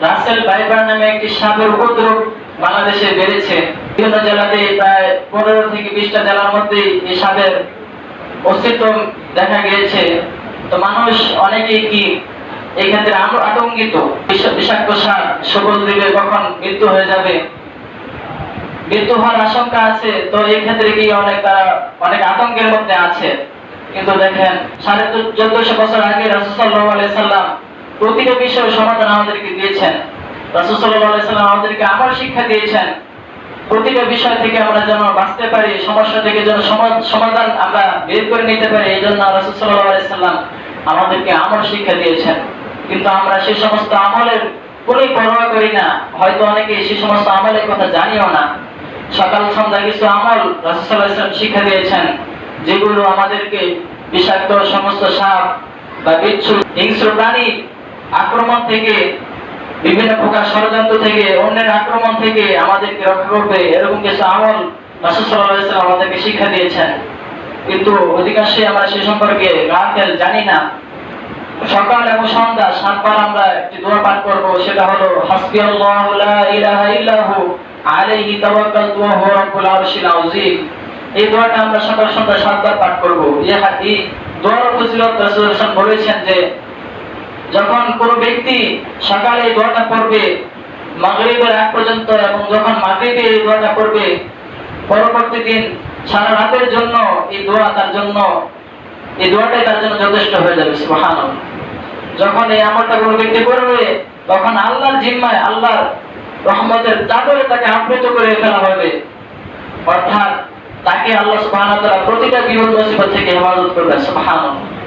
Russell viper নামে একটি সাপের উপদ্রব বাংলাদেশে বেড়েছে। বিভিন্ন জেলাতে প্রায় পনেরো থেকে বিশটা জেলার মধ্যে এই সাপের অস্তিত্ব দেখা গিয়েছে। তো মানুষ অনেকেই কি এই ক্ষেত্রে আম- আতঙ্কিত? বিষাক্ত সাপ সকল দিবে কখন মৃত্যু হয়ে যাবে? মৃত্যু হওয়ার আশঙ্কা আছে, তো এই ক্ষেত্রে কি অনেক তারা অনেক আতঙ্কের মধ্যে আছে? কিন্তু দেখেন, সাড়ে চোদ্দশো বছর আগে রাসুসাল্লাহ সাল্লাম প্রতিটা বিষয়ের সমাধান আমাদেরকে দিয়েছেন। রাসুসাল্লাহ সাল্লাম আমাদেরকে আমার শিক্ষা দিয়েছেন। প্রতিটা বিষয় থেকে আমরা যেন বাঁচতে পারি, সমস্যা থেকে যেন সমাধান আমরা বের করে নিতে পারি এই জন্য রাসুসাল্লাহ সাল্লাম আমাদেরকে আমল শিক্ষা দিয়েছেন। কিন্তু আমরা সেই সমস্ত আমলের কোনোই পরোয়া করি না। হয়তো অনেকে সেই সমস্ত আমলের কথা জানিও না। সকাল সন্ধ্যা কিছু আমল রাসুসাল্লাহ ইসলাম শিক্ষা দিয়েছেন, যেগুলো আমাদেরকে বিষাক্ত সমস্ত সাপ বা বিচ্ছু হিংস্র প্রাণী আক্রমণ থেকে, বিভিন্ন প্রকার ষড়যন্ত্র থেকে, অন্যের আক্রমণ থেকে আমাদেরকে রক্ষা করবে, এরকম কিছু আমল রাসুসাল্লাহ আমাদেরকে শিক্ষা দিয়েছেন। কিন্তু অধিকাংশই আমরা সে সম্পর্কে গাফেল জানি না। সকাল এবং সন্ধ্যা সাতবার আমরা একটি দোয়া পাঠ করব, সেটা হলো হাসবি আল্লাহ ইলাহা ইল্লাহু আলাইহি তাওয়াক্কালতু ওয়া হুয়া রাব্বুল আরশিল আযীম। এই দোয়াটা আমরা সকাল সন্ধ্যা সাতবার পাঠ করব। এই দোয়ার ফজিলত রাসূল বলেছেন যে যখন কোনো ব্যক্তি সকালে দোয়াটা পড়বে, মাগরিবের আগ পর্যন্ত এবং যখন মাগরিবে এই দোয়াটা পড়বে, পরবর্তী দিন সারা রাতের জন্য এই দোয়া তার জন্য, এই দোয়াটাই তার জন্য যথেষ্ট হয়ে যাবে, সুবহানাল্লাহ। যখন এই আমলটা কোনো ব্যক্তি করবে, তখন আল্লাহর জিম্মায়, আল্লাহর রহমতের চাদরে তাকে আবৃত করে ফেলা হবে। অর্থাৎ তাকে আল্লাহ তাআলা প্রতিটা মুসিবত থেকে হেফাজত করবে সুবহানাল্লাহ।